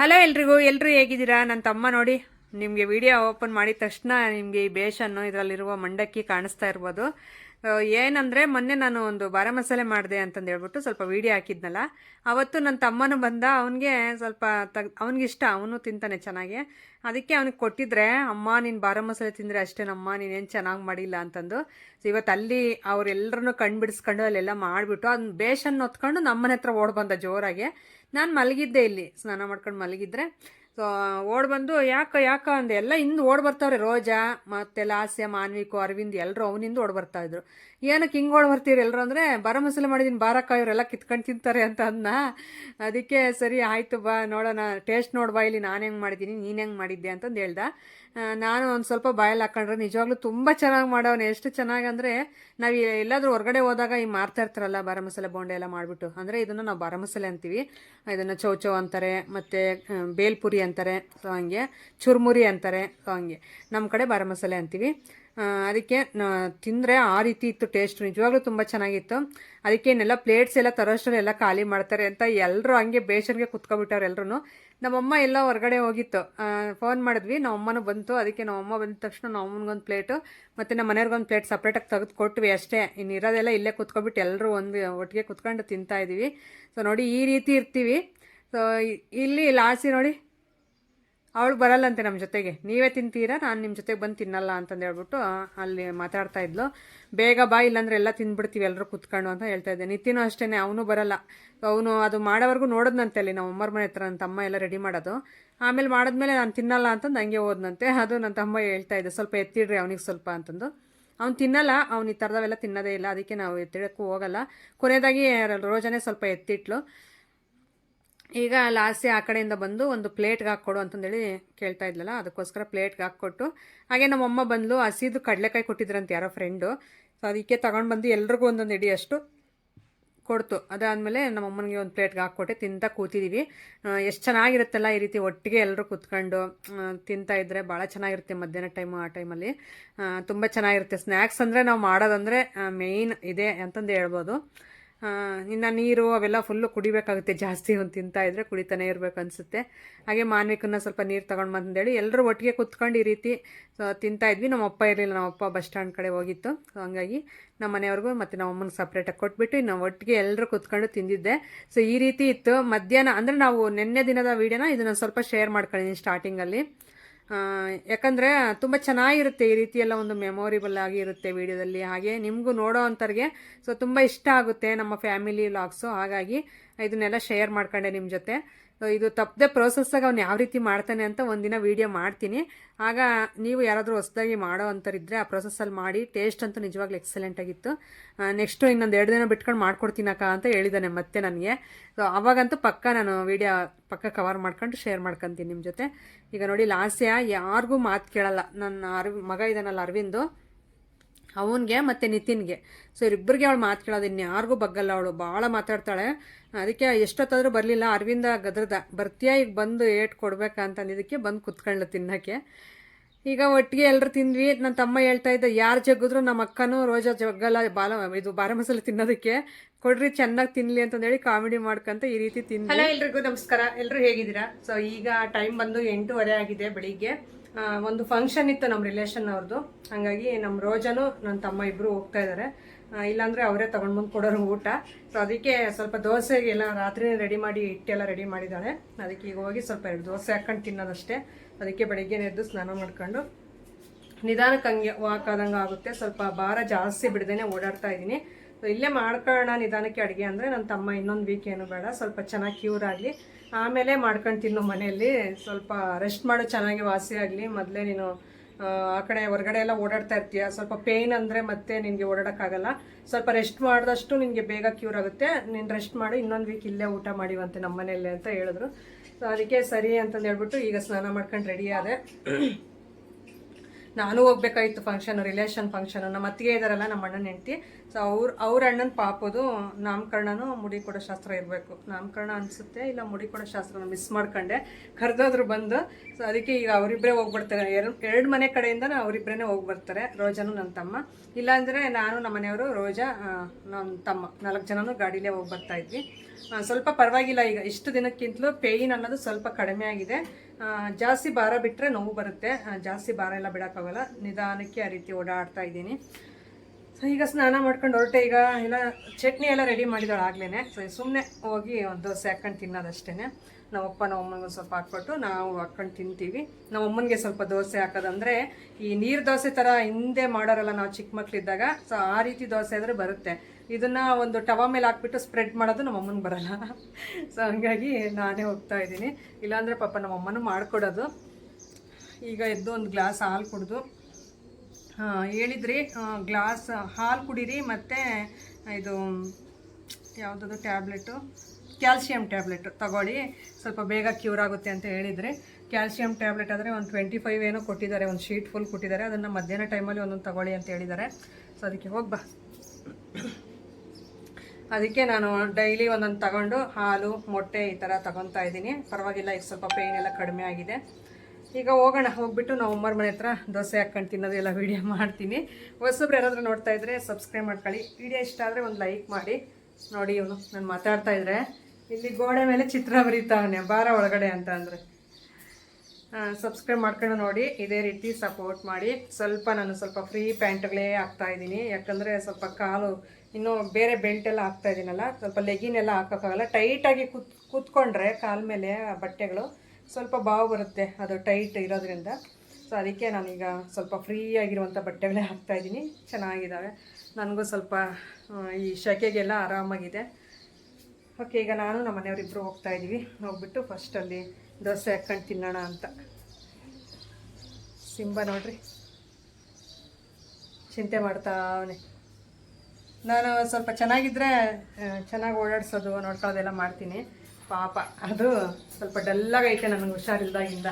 Hello ಎಲ್ರಿಗೂ ಎಲ್ಲರೂ ಹೇಗಿದ್ದೀರಾ? ನನ್ನ ತಮ್ಮ ನೋಡಿ, ನಿಮಗೆ ವಿಡಿಯೋ ಓಪನ್ ಮಾಡಿದ ತಕ್ಷಣ ನಿಮಗೆ ಈ ಬೇಷನ್ನು ಇದರಲ್ಲಿರುವ ಮಂಡಕ್ಕಿ ಕಾಣಿಸ್ತಾ ಇರ್ಬೋದು. ಏನಂದರೆ, ಮೊನ್ನೆ ನಾನು ಒಂದು ಬಾರ ಮಸಾಲೆ ಮಾಡಿದೆ ಅಂತಂದು ಹೇಳ್ಬಿಟ್ಟು ಸ್ವಲ್ಪ ವಿಡಿಯೋ ಹಾಕಿದ್ನಲ್ಲ, ಅವತ್ತು ನನ್ನ ತಮ್ಮನು ಬಂದ, ಅವನಿಗೆ ಸ್ವಲ್ಪ ತಗ್ ಅವನಿಗಿಷ್ಟ ಅವನು ತಿಂತಾನೆ ಚೆನ್ನಾಗಿ. ಅದಕ್ಕೆ ಅವನಿಗೆ ಕೊಟ್ಟಿದ್ರೆ, ಅಮ್ಮ, ನೀನು ಬಾರ ಮಸಾಲೆ ತಿಂದರೆ ಅಷ್ಟೇನಮ್ಮ ನೀನೇನು ಚೆನ್ನಾಗಿ ಮಾಡಿಲ್ಲ ಅಂತಂದು. ಇವತ್ತು ಅಲ್ಲಿ ಅವರೆಲ್ಲರನ್ನು ಕಣ್ಣು ಬಿಡಿಸ್ಕೊಂಡು ಅಲ್ಲೆಲ್ಲ ಮಾಡಿಬಿಟ್ಟು ಅದನ್ನ ಬೇಷನ್ನು ಹೊತ್ಕೊಂಡು ನಮ್ಮನೆ ಹತ್ರ ಓಡ್ ಬಂದ ಜೋರಾಗಿ. ನಾನು ಮಲಗಿದ್ದೆ ಇಲ್ಲಿ ಸ್ನಾನ ಮಾಡ್ಕೊಂಡು ಮಲಗಿದ್ರೆ. ಸೊ ಓಡ್ ಬಂದು ಯಾಕ ಯಾಕ ಅಂದೆ, ಎಲ್ಲ ಹಿಂದೆ ಓಡ್ ಬರ್ತಾವ್ರೆ ರೋಜಾ ಮತ್ತೆ ಲಾಸ್ಯ ಮಾನ್ವಿಕು, ಅರವಿಂದ್ ಎಲ್ಲರೂ ಅವನಿಂದ ಓಡ್ ಬರ್ತಾ ಇದ್ರು. ಏನಕ್ಕೆ ಹಿಂಗೆ ಓಡ್ ಬರ್ತೀರಿ ಎಲ್ಲರೂ ಅಂದರೆ, ಬರ ಮಸಾಲೆ ಮಾಡಿದೀನಿ ಬಾರಕ್ಕ ಇವರೆಲ್ಲ ಕಿತ್ಕೊಂಡು ತಿಂತಾರೆ ಅಂತ ಅದನ್ನ ಅದಕ್ಕೆ ಸರಿ, ಆಯ್ತು ಬಾ, ನೋಡೋಣ, ಟೇಸ್ಟ್ ನೋಡ್ಬಾ, ಇಲ್ಲಿ ನಾನು ಹೆಂಗೆ ಮಾಡಿದ್ದೀನಿ ನೀನು ಹೆಂಗೆ ಮಾಡಿದ್ದೆ ಅಂತಂದು ಹೇಳ್ದ. ನಾನು ಒಂದು ಸ್ವಲ್ಪ ಬಾಯಲ್ಲಿ ಹಾಕೊಂಡ್ರೆ ನಿಜವಾಗ್ಲೂ ತುಂಬ ಚೆನ್ನಾಗಿ ಮಾಡೋನು ಎಷ್ಟು ಚೆನ್ನಾಗಿ ಅಂದರೆ, ನಾವು ಎಲ್ಲಾದರೂ ಹೊರಗಡೆ ಹೋದಾಗ ಈ ಮಾರ್ತಾ ಇರ್ತಾರಲ್ಲ, ಬಾರ ಮಸಾಲೆ ಬೋಂಡೆ ಎಲ್ಲ ಮಾಡಿಬಿಟ್ಟು. ಅಂದರೆ ಇದನ್ನು ನಾವು ಬಾರ ಮಸಾಲೆ ಅಂತೀವಿ. ಇದನ್ನು ಚೌಚೌ ಅಂತಾರೆ, ಮತ್ತು ಬೇಲ್ಪುರಿ ಅಂತಾರೆ ಸೊ ಹಂಗೆ. ಚುರ್ಮುರಿ ಅಂತಾರೆ ಸೊ ಹಂಗೆ. ನಮ್ಮ ಕಡೆ ಬಾರ ಮಸಾಲೆ ಅಂತೀವಿ ಅದಕ್ಕೆ ತಿಂದರೆ ಆ ರೀತಿ ಇತ್ತು ಟೇಸ್ಟ್ ನಿಜವಾಗ್ಲೂ ತುಂಬ ಚೆನ್ನಾಗಿತ್ತು. ಅದಕ್ಕೆ ಇನ್ನೆಲ್ಲ ಪ್ಲೇಟ್ಸ್ ಎಲ್ಲ ತರೋಷ್ಟರಲ್ಲಿ ಎಲ್ಲ ಖಾಲಿ ಮಾಡ್ತಾರೆ ಅಂತ ಎಲ್ಲರೂ ಹಂಗೆ ಬೇಷನ್ಗೆ ಕುತ್ಕೊಬಿಟ್ಟವ್ರು ಎಲ್ಲರೂ ನಮ್ಮಮ್ಮ ಎಲ್ಲ ಹೊರಗಡೆ ಹೋಗಿತ್ತು. ಫೋನ್ ಮಾಡಿದ್ವಿ. ನಮ್ಮಮ್ಮನೂ ಬಂತು. ಅದಕ್ಕೆ ನಮ್ಮಮ್ಮ ಬಂದ ತಕ್ಷಣ ನಮ್ಮಮ್ಮನಿಗೊಂದು ಪ್ಲೇಟು ಮತ್ತು ನಮ್ಮ ಮನೆಯವ್ರಿಗೊಂದು ಪ್ಲೇಟ್ ಸಪ್ರೇಟಾಗಿ ತೆಗೆದು ಕೊಟ್ವಿ ಅಷ್ಟೇ. ಇನ್ನು ಇರೋದೆಲ್ಲ ಇಲ್ಲೇ ಕುತ್ಕೊಬಿಟ್ಟು ಎಲ್ಲರೂ ಒಂದು ಒಟ್ಟಿಗೆ ಕುತ್ಕೊಂಡು ತಿಂತಾ ಇದ್ದೀವಿ ಸೊ ನೋಡಿ ಈ ರೀತಿ ಇರ್ತೀವಿ. ಸೊ ಇಲ್ಲಿ ಲಾಸಿ ನೋಡಿ ಅವಳು ಬರಲ್ಲಂತೆ ನಮ್ಮ ಜೊತೆಗೆ. ನೀವೇ ತಿಂತೀರಾ, ನಾನು ನಿಮ್ಮ ಜೊತೆಗೆ ಬಂದು ತಿನ್ನಲ್ಲ ಅಂತಂದು ಹೇಳ್ಬಿಟ್ಟು ಅಲ್ಲಿ ಮಾತಾಡ್ತಾ ಇದ್ಲು. ಬೇಗ ಬಾ, ಇಲ್ಲಾಂದ್ರೆ ಎಲ್ಲ ತಿಂದ್ಬಿಡ್ತೀವಿ ಎಲ್ಲರೂ ಕುತ್ಕೊಂಡು ಅಂತ ಹೇಳ್ತಾ ಇದ್ದೆ. ನಿತಿನೂ ಅಷ್ಟೇ ಅವನು ಬರಲ್ಲ. ಅವನು ಅದು ಮಾಡೋವರೆಗೂ ನೋಡಿದ್ನಂತೆ ಅಲ್ಲಿ, ನಮ್ಮ ಅಮ್ಮರ ಮನೆ ಹತ್ರ ನನ್ನ ತಮ್ಮ ಎಲ್ಲ ರೆಡಿ ಮಾಡೋದು. ಆಮೇಲೆ ಮಾಡಿದ್ಮೇಲೆ ನಾನು ತಿನ್ನಲ್ಲ ಅಂತಂದು ಹಂಗೆ ಹೋದ್ನಂತೆ. ಅದು ನನ್ನ ತಮ್ಮ ಹೇಳ್ತಾ ಇದ್ದೆ ಸ್ವಲ್ಪ ಎತ್ತಿಡ್ರಿ ಅವನಿಗೆ ಸ್ವಲ್ಪ ಅಂತಂದು. ಅವ್ನು ತಿನ್ನಲ್ಲ, ಅವ್ನು ಈ ಥರದವೆಲ್ಲ ತಿನ್ನೋದೇ ಇಲ್ಲ, ಅದಕ್ಕೆ ನಾವು ಎತ್ತಿಡೋಕ್ಕೂ ಹೋಗಲ್ಲ. ಕೊನೆಯದಾಗಿ ರೋಜನೆ ಸ್ವಲ್ಪ ಎತ್ತಿಟ್ಲು. ಈಗ ಲಾಸ್ಟ್ ಆ ಕಡೆಯಿಂದ ಬಂದು ಒಂದು ಪ್ಲೇಟ್ಗೆ ಹಾಕ್ಕೊಡು ಅಂತಂದೇಳಿ ಕೇಳ್ತಾ ಇದ್ಲಲ್ಲ, ಅದಕ್ಕೋಸ್ಕರ ಪ್ಲೇಟ್ಗೆ ಹಾಕ್ಕೊಟ್ಟು, ಹಾಗೆ ನಮ್ಮಮ್ಮ ಬಂದು ಹಸಿದು ಕಡಲೆಕಾಯಿ ಕೊಟ್ಟಿದ್ರಂತೆ ಯಾರೋ ಫ್ರೆಂಡು ಸೊ ಅದಕ್ಕೆ ತಗೊಂಡು ಬಂದು ಎಲ್ರಿಗೂ ಒಂದೊಂದು ಇಡಿ ಅಷ್ಟು ಕೊಡ್ತು. ಅದಾದಮೇಲೆ ನಮ್ಮಮ್ಮನಿಗೆ ಒಂದು ಪ್ಲೇಟ್ಗೆ ಹಾಕ್ಕೊಟ್ಟೆ, ತಿಂತಾ ಕೂತಿದ್ದೀವಿ ಎಷ್ಟು ಚೆನ್ನಾಗಿರುತ್ತಲ್ಲ ಈ ರೀತಿ ಒಟ್ಟಿಗೆ ಎಲ್ಲರೂ ಕೂತ್ಕೊಂಡು ತಿಂತಾ ಇದ್ದರೆ ಭಾಳ ಚೆನ್ನಾಗಿರುತ್ತೆ ಮಧ್ಯಾಹ್ನ ಟೈಮು ಆ ಟೈಮಲ್ಲಿ ತುಂಬ ಚೆನ್ನಾಗಿರುತ್ತೆ. ಸ್ನ್ಯಾಕ್ಸ್ ಅಂದರೆ ನಾವು ಮಾಡೋದಂದರೆ ಮೇಯ್ನ್ ಇದೆ ಅಂತಂದು ಹೇಳ್ಬೋದು. ಇನ್ನು ನೀರು ಅವೆಲ್ಲ ಫುಲ್ಲು ಕುಡಿಬೇಕಾಗುತ್ತೆ. ಜಾಸ್ತಿ ಒಂದು ತಿಂತಾ ಇದ್ರೆ ಕುಡಿತಾನೆ ಇರಬೇಕು ಅನಿಸುತ್ತೆ. ಹಾಗೆ ಮಾನ್ವಿಕನ್ನ ಸ್ವಲ್ಪ ನೀರು ತಗೊಂಡು ಬಂದೇಳಿ ಎಲ್ಲರೂ ಒಟ್ಟಿಗೆ ಕುತ್ಕೊಂಡು ಈ ರೀತಿ ತಿಂತಾ ಇದ್ವಿ. ನಮ್ಮ ಅಪ್ಪ ಇರಲಿಲ್ಲ, ನಮ್ಮ ಅಪ್ಪ ಬಸ್ ಸ್ಟ್ಯಾಂಡ್ ಕಡೆ ಹೋಗಿತ್ತು. ಸೊ ಹಂಗಾಗಿ ನಮ್ಮ ಮನೆಯವ್ರಿಗೂ ಮತ್ತು ನಮ್ಮ ಅಮ್ಮನಿಗೆ ಸಪ್ರೇಟಾಗಿ ಕೊಟ್ಬಿಟ್ಟು ನಾವು ಒಟ್ಟಿಗೆ ಎಲ್ಲರೂ ಕುತ್ಕೊಂಡು ತಿಂದಿದ್ದೆ. ಸೊ ಈ ರೀತಿ ಇತ್ತು. ಮಧ್ಯಾಹ್ನ, ಅಂದರೆ ನಾವು ನಿನ್ನೆ ದಿನದ ವೀಡಿಯೋನ ಇದನ್ನು ಸ್ವಲ್ಪ ಶೇರ್ ಮಾಡ್ಕೊಂಡಿದ್ದೀನಿ ಸ್ಟಾರ್ಟಿಂಗಲ್ಲಿ ಯಾಕಂದ್ರೆ ತುಂಬ ಚೆನ್ನಾಗಿರುತ್ತೆ ಈ ರೀತಿ ಎಲ್ಲ ಒಂದು ಮೆಮೊರಿಬಲ್ ಆಗಿ ಇರುತ್ತೆ ವಿಡಿಯೋದಲ್ಲಿ ಹಾಗೆ ನಿಮಗೂ ನೋಡೋ ಅಂಥವ್ರಿಗೆ ಸೊ ತುಂಬ ಇಷ್ಟ ಆಗುತ್ತೆ ನಮ್ಮ ಫ್ಯಾಮಿಲಿ ವ್ಲಾಗ್ಸು ಹಾಗಾಗಿ ಇದನ್ನೆಲ್ಲ ಶೇರ್ ಮಾಡ್ಕೊಂಡೆ ನಿಮ್ಮ ಜೊತೆ. ಇದು ತಪ್ಪದೆ ಪ್ರೋಸೆಸ್ಸಾಗಿ ಅವ್ನು ಯಾವ ರೀತಿ ಮಾಡ್ತಾನೆ ಅಂತ ಒಂದಿನ ವೀಡಿಯೋ ಮಾಡ್ತೀನಿ. ಆಗ ನೀವು ಯಾರಾದರೂ ಹೊಸದಾಗಿ ಮಾಡೋ ಅಂಥರಿದ್ದರೆ ಆ ಪ್ರೊಸೆಸ್ಸಲ್ಲಿ ಮಾಡಿ ಟೇಸ್ಟ್ ಅಂತೂ ನಿಜವಾಗ್ಲೂ ಎಕ್ಸಲೆಂಟ್ ಆಗಿತ್ತು. ನೆಕ್ಸ್ಟು ಇನ್ನೊಂದು ಎರಡು ದಿನ ಬಿಟ್ಕೊಂಡು ಮಾಡ್ಕೊಡ್ತೀನಕ್ಕ ಅಂತ ಹೇಳಿದ್ದಾನೆ ಮತ್ತೆ ನನಗೆ. ಸೊ ಅವಾಗಂತೂ ಪಕ್ಕ ನಾನು ವೀಡಿಯೋ ಪಕ್ಕ ಕವರ್ ಮಾಡ್ಕೊಂಡು ಶೇರ್ ಮಾಡ್ಕೊತೀನಿ ನಿಮ್ಮ ಜೊತೆ. ಈಗ ನೋಡಿ, ಲಾಸ್ಯ ಯಾರಿಗೂ ಮಾತು ಕೇಳಲ್ಲ. ನನ್ನ ಅರ್ವಿ, ಮಗ ಇದ್ದಾನಲ್ಲ ಅರವಿಂದು. ಅವನಿಗೆ ಮತ್ತು ನಿತಿನ್ಗೆ. ಸೊ ಇಬ್ಬರಿಗೆ ಅವಳು ಮಾತು ಕೇಳೋದು ಇನ್ಯಾರಿಗೂ ಬಗ್ಗಲ್ಲ ಅವಳು. ಭಾಳ ಮಾತಾಡ್ತಾಳೆ. ಅದಕ್ಕೆ ಎಷ್ಟೊತ್ತಾದರೂ ಬರಲಿಲ್ಲ. ಅರವಿಂದ ಗದ್ರದ, ಬರ್ತೀಯ? ಈಗ ಬಂದು ಏಟ್ ಕೊಡ್ಬೇಕಾ ಅಂತಂದಿದ್ದಕ್ಕೆ ಬಂದು ಕುತ್ಕೊಳ್ಳು ತಿನ್ನೋಕ್ಕೆ. ಈಗ ಒಟ್ಟಿಗೆ ಎಲ್ಲರೂ ತಿಂದ್ವಿ. ನನ್ನ ತಮ್ಮ ಹೇಳ್ತಾ ಇದ್ದ, ಯಾರು ಜಗ್ಗಿದ್ರು ನಮ್ಮ ಅಕ್ಕನೂ ರೋಜಾ ಜಗ್ಗಲ್ಲ, ಬಾಲ, ಇದು ಬಾರ ಮಸಾಲೆ ತಿನ್ನೋದಕ್ಕೆ. ಕೊಡ್ರಿ, ಚೆನ್ನಾಗಿ ತಿನ್ಲಿ ಅಂತಂದೇಳಿ ಕಾಮಿಡಿ ಮಾಡ್ಕೊಂತ ಈ ರೀತಿ ತಿನ್ನ ಎಲ್ರಿಗೂ ನಮಸ್ಕಾರ. ಎಲ್ಲರೂ ಹೇಗಿದ್ದೀರಾ? ಸೊ ಈಗ ಟೈಮ್ ಬಂದು ಎಂಟೂವರೆ ಆಗಿದೆ ಬೆಳಿಗ್ಗೆ. ಒಂದು ಫಂಕ್ಷನ್ ಇತ್ತು ನಮ್ಮ ರಿಲೇಷನ್ ಅವ್ರದ್ದು ಹಾಗಾಗಿ ನಮ್ಮ ರೋಜನು ನನ್ನ ತಮ್ಮ ಇಬ್ಬರು ಹೋಗ್ತಾ ಇದ್ದಾರೆ ಇಲ್ಲಾಂದರೆ ಅವರೇ ತಗೊಂಡು ಬಂದು ಕೊಡೋರು ಊಟ. ಸೊ ಅದಕ್ಕೆ ಸ್ವಲ್ಪ ದೋಸೆಗೆಲ್ಲ ರಾತ್ರಿ ರೆಡಿ ಮಾಡಿ, ಹಿಟ್ಟೆಲ್ಲ ರೆಡಿ ಮಾಡಿದ್ದಾಳೆ. ಅದಕ್ಕೆ ಈಗ ಹೋಗಿ ಸ್ವಲ್ಪ ಎರಡು ದೋಸೆ ಹಾಕೊಂಡು ತಿನ್ನೋದಷ್ಟೇ. ಅದಕ್ಕೆ ಬೆಳಿಗ್ಗೆ ಎದ್ದು ಸ್ನಾನ ಮಾಡ್ಕೊಂಡು ನಿಧಾನಕ್ಕೆ ಹಂಗೆ ವಾಕ್ ಆದಂಗೆ ಆಗುತ್ತೆ. ಸ್ವಲ್ಪ ಭಾರ ಜಾಸ್ತಿ ಬಿಡದೇನೆ ಓಡಾಡ್ತಾ ಇದ್ದೀನಿ. ಸೊ ಇಲ್ಲೇ ಮಾಡ್ಕೊಳ್ಳೋಣ ನಿಧಾನಕ್ಕೆ ಅಡುಗೆ ಅಂದರೆ ನನ್ನ ತಮ್ಮ ಇನ್ನೊಂದು ವೀಕ್ ಏನು ಬೇಡ. ಸ್ವಲ್ಪ ಚೆನ್ನಾಗಿ ಕ್ಯೂರ್ ಆಗಲಿ. ಆಮೇಲೆ ಮಾಡ್ಕೊಂಡು ತಿನ್ನು ಮನೆಯಲ್ಲಿ. ಸ್ವಲ್ಪ ರೆಸ್ಟ್ ಮಾಡು ಚೆನ್ನಾಗಿ ವಾಸಿ ಆಗಲಿ. ಮೊದಲೇ ನೀನು ಆ, ಕಡೆ ಹೊರಗಡೆ ಎಲ್ಲ ಓಡಾಡ್ತಾ ಇರ್ತೀಯ. ಸ್ವಲ್ಪ ಪೇಯ್ನ್ ಅಂದರೆ ಮತ್ತೆ ನಿನಗೆ ಓಡಾಡೋಕ್ಕಾಗಲ್ಲ. ಸ್ವಲ್ಪ ರೆಸ್ಟ್ ಮಾಡಿದಷ್ಟು ನಿನಗೆ ಬೇಗ ಕ್ಯೂರ್ ಆಗುತ್ತೆ. ನೀನು ರೆಸ್ಟ್ ಮಾಡಿ ಇನ್ನೊಂದು ವೀಕ್ ಇಲ್ಲೇ ಊಟ ಮಾಡಿವಂತೆ ನಮ್ಮ ಮನೆಯಲ್ಲೇ ಅಂತ ಹೇಳಿದ್ರು. ಸೊ ಅದಕ್ಕೆ ಸರಿ ಅಂತಂದು ಹೇಳ್ಬಿಟ್ಟು ಈಗ ಸ್ನಾನ ಮಾಡ್ಕೊಂಡು ರೆಡಿ ಆದೆ. ನಾನು ಹೋಗ್ಬೇಕಾಗಿತ್ತು ಫಂಕ್ಷನ್ ರಿಲೇಷನ್ ಫಂಕ್ಷನ್ ನಮ್ಮ ಅತ್ತಿಗೆ ಇದಾರಲ್ಲ, ನಮ್ಮ ಅಣ್ಣನ ಹೆಂಡ್ತಿ. ಸೊ ಅವ್ರ ಅವ್ರ ಅಣ್ಣನ ಪಾಪದು ನಾಮಕರಣನೂ ಮುಡಿ ಕೊಡೋ ಶಾಸ್ತ್ರ ಇರಬೇಕು. ನಾಮಕರಣ ಅನಿಸುತ್ತೆ, ಇಲ್ಲ ಮುಡಿ ಕೊಡೋ ಶಾಸ್ತ್ರನ ಮಿಸ್ ಮಾಡ್ಕೊಂಡೆ. ಕರೆದೋದ್ರು ಬಂದು ಸೊ ಅದಕ್ಕೆ ಈಗ ಅವರಿಬ್ಬರೇ ಹೋಗ್ಬಿಡ್ತಾರೆ. ಎರಡು ಎರಡು ಮನೆ ಕಡೆಯಿಂದ ಅವರಿಬ್ಬರೇ ಹೋಗ್ಬರ್ತಾರೆ, ರೋಜಾನು ನನ್ನ ತಮ್ಮ. ಇಲ್ಲಾಂದರೆ ನಾನು ನಮ್ಮ ಮನೆಯವರು ರೋಜಾ ನನ್ನ ತಮ್ಮ. ನಾಲ್ಕು ಜನನೂ ಗಾಡಿಲೇ ಹೋಗಿ ಬರ್ತಾ ಇದ್ವಿ ಸ್ವಲ್ಪ ಪರವಾಗಿಲ್ಲ ಈಗ. ಇಷ್ಟು ದಿನಕ್ಕಿಂತಲೂ ಪೇಯ್ನ್ ಅನ್ನೋದು ಸ್ವಲ್ಪ ಕಡಿಮೆ ಆಗಿದೆ. ಜಾಸ್ತಿ ಭಾರ ಬಿಟ್ಟರೆ ನೋವು ಬರುತ್ತೆ. ಜಾಸ್ತಿ ಭಾರ ಎಲ್ಲ ಬಿಡೋಕ್ಕಾಗಲ್ಲ. ನಿಧಾನಕ್ಕೆ ಆ ರೀತಿ ಓಡಾಡ್ತಾ ಇದ್ದೀನಿ. ಸೊ ಈಗ ಸ್ನಾನ ಮಾಡ್ಕೊಂಡು ಹೊರಟೆ, ಈಗ ಎಲ್ಲ ಚಟ್ನಿ ಎಲ್ಲ ರೆಡಿ ಮಾಡಿದಳು ಆಗ್ಲೇ ಸೊ ಸುಮ್ಮನೆ ಹೋಗಿ ಒಂದು ದೋಸೆ ಹಾಕ್ಕೊಂಡು ತಿನ್ನೋದಷ್ಟೇ ನಮ್ಮಪ್ಪ ನಮ್ಮಮ್ಮನಿಗೆ ಸ್ವಲ್ಪ ಹಾಕ್ಬಿಟ್ಟು ನಾವು ಹಾಕ್ಕೊಂಡು ತಿಂತೀವಿ. ನಮ್ಮಮ್ಮನಿಗೆ ಸ್ವಲ್ಪ ದೋಸೆ ಹಾಕೋದಂದರೆ, ಈ ನೀರು ದೋಸೆ ಥರ ಹಿಂದೆ ಮಾಡೋರಲ್ಲ ನಾವು ಚಿಕ್ಕ ಮಕ್ಕಳಿದ್ದಾಗ ಸೊ ಆ ರೀತಿ ದೋಸೆ ಆದರೆ ಬರುತ್ತೆ. ಇದನ್ನ ಒಂದು ಟವ ಮೇಲೆ ಹಾಕ್ಬಿಟ್ಟು ಸ್ಪ್ರೆಡ್ ಮಾಡೋದು ನಮ್ಮ ಅಮ್ಮನಿಗೆ ಬರಲ್ಲ. ಸೊ ಹಂಗಾಗಿ ನಾನೇ ಹೋಗ್ತಾ ಇದ್ದೀನಿ. ಇಲ್ಲಾಂದರೆ ಪಾಪ ನಮ್ಮ ಅಮ್ಮನೂ ಮಾಡಿಕೊಡೋದು. ಈಗ ಎದ್ದು ಒಂದು ಗ್ಲಾಸ್ ಹಾಲು ಕುಡಿದು ಹೇಳಿದ್ರಿ ಗ್ಲಾಸ್ ಹಾಲು ಕುಡೀರಿ ಮತ್ತು, ಇದು, ಯಾವುದದು ಟ್ಯಾಬ್ಲೆಟು? ಕ್ಯಾಲ್ಸಿಯಂ ಟ್ಯಾಬ್ಲೆಟ್ ತಗೊಳ್ಳಿ. ಸ್ವಲ್ಪ ಬೇಗ ಕ್ಯೂರ್ ಆಗುತ್ತೆ ಅಂತ ಹೇಳಿದರೆ. ಕ್ಯಾಲ್ಸಿಯಂ ಟ್ಯಾಬ್ಲೆಟ್ ಆದರೆ ಒಂದು ಟ್ವೆಂಟಿ ಫೈವ್ ಏನೋ ಕೊಟ್ಟಿದ್ದಾರೆ, ಒಂದು ಶೀಟ್ ಫುಲ್ ಕೊಟ್ಟಿದ್ದಾರೆ. ಅದನ್ನು ಮಧ್ಯಾಹ್ನ ಟೈಮಲ್ಲಿ ಒಂದೊಂದು ತಗೊಳ್ಳಿ ಅಂತ ಹೇಳಿದ್ದಾರೆ. ಸೊ ಅದಕ್ಕೆ ಹೋಗಿ ಬಾ ಅದಕ್ಕೆ ನಾನು ಡೈಲಿ ಒಂದೊಂದು ತಗೊಂಡು ಹಾಲು, ಮೊಟ್ಟೆ ಈ ಥರ ತಗೊತಾ ಇದ್ದೀನಿ. ಪರವಾಗಿಲ್ಲ, ಈಗ ಸ್ವಲ್ಪ ಪೇಯ್ನ್ ಎಲ್ಲ ಕಡಿಮೆ ಆಗಿದೆ. ಈಗ ಹೋಗೋಣ, ಹೋಗ್ಬಿಟ್ಟು ನಾವು ಉಮ್ಮರ ಮನೆ ಹತ್ರ ದೋಸೆ ಹಾಕ್ಕೊಂಡು ತಿನ್ನೋದು ಎಲ್ಲ ವೀಡಿಯೋ ಮಾಡ್ತೀನಿ. ಹೊಸಬ್ರು ಯಾರಾದರೂ ನೋಡ್ತಾ ಇದ್ರೆ ಸಬ್ಸ್ಕ್ರೈಬ್ ಮಾಡ್ಕೊಳ್ಳಿ. ವೀಡಿಯೋ ಇಷ್ಟ ಆದರೆ ಒಂದು ಲೈಕ್ ಮಾಡಿ. ನೋಡಿ ಇವನು, ನಾನು ಮಾತಾಡ್ತಾ ಇದ್ರೆ. ಇಲ್ಲಿ ಗೋಡೆ ಮೇಲೆ ಚಿತ್ರ ಬರೀತಾವನೆ, ಬಾರ ಒಳಗಡೆ ಅಂತ ಅಂದರೆ. ಸಬ್ಸ್ಕ್ರೈಬ್ ಮಾಡ್ಕೊಂಡು ನೋಡಿ, ಇದೇ ರೀತಿ ಸಪೋರ್ಟ್ ಮಾಡಿ. ಸ್ವಲ್ಪ ನಾನು ಸ್ವಲ್ಪ ಫ್ರೀ ಪ್ಯಾಂಟ್ಗಳೇ ಹಾಕ್ತಾ ಇದ್ದೀನಿ. ಯಾಕಂದರೆ ಸ್ವಲ್ಪ ಕಾಲು ಇನ್ನೂ ಬೇರೆ ಬೆಲ್ಟ್ ಎಲ್ಲ ಹಾಕ್ತಾ ಇದ್ದೀನಲ್ಲ ಸ್ವಲ್ಪ ಲೆಗಿನ್ ಎಲ್ಲ ಹಾಕೋಕ್ಕಾಗಲ್ಲ. ಟೈಟಾಗಿ ಕೂತ್ ಕೂತ್ಕೊಂಡ್ರೆ ಕಾಲ ಮೇಲೆ ಬಟ್ಟೆಗಳು ಸ್ವಲ್ಪ ಬಾವು ಬರುತ್ತೆ, ಅದು ಟೈಟ್ ಇರೋದ್ರಿಂದ. ಸೊ ಅದಕ್ಕೆ ನಾನೀಗ ಸ್ವಲ್ಪ ಫ್ರೀ ಆಗಿರುವಂಥ ಬಟ್ಟೆಗಳೇ ಹಾಕ್ತಾ ಇದ್ದೀನಿ ಚೆನ್ನಾಗಿದ್ದಾವೆ ನನಗೂ ಸ್ವಲ್ಪ ಈ ಶೆಕೆಗೆಲ್ಲ ಆರಾಮಾಗಿದೆ. ಓಕೆ ಈಗ ನಾನು ನಮ್ಮ ಮನೆಯವರಿಬ್ಬರು ಹೋಗ್ತಾ ಇದ್ದೀವಿ ಹೋಗ್ಬಿಟ್ಟು ಫಸ್ಟಲ್ಲಿ ದೋಸೆ ಹಾಕ್ಕೊಂಡು ತಿನ್ನೋಣ ಅಂತ. ಸಿಂಬ ನೋಡ್ರಿ. ಚಿಂತೆ ಮಾಡ್ತಾ ಅವನೇ. ನಾನು ಸ್ವಲ್ಪ ಚೆನ್ನಾಗಿದ್ದರೆ ಚೆನ್ನಾಗಿ ಓಡಾಡಿಸೋದು ನೋಡ್ಕೊಳ್ಳೋದೆಲ್ಲ ಮಾಡ್ತೀನಿ. ಪಾಪ, ಅದು ಸ್ವಲ್ಪ ಡಲ್ಲಾಗೈತೆ ನನಗೆ ಹುಷಾರಿಲ್ದಾಗಿಂದ.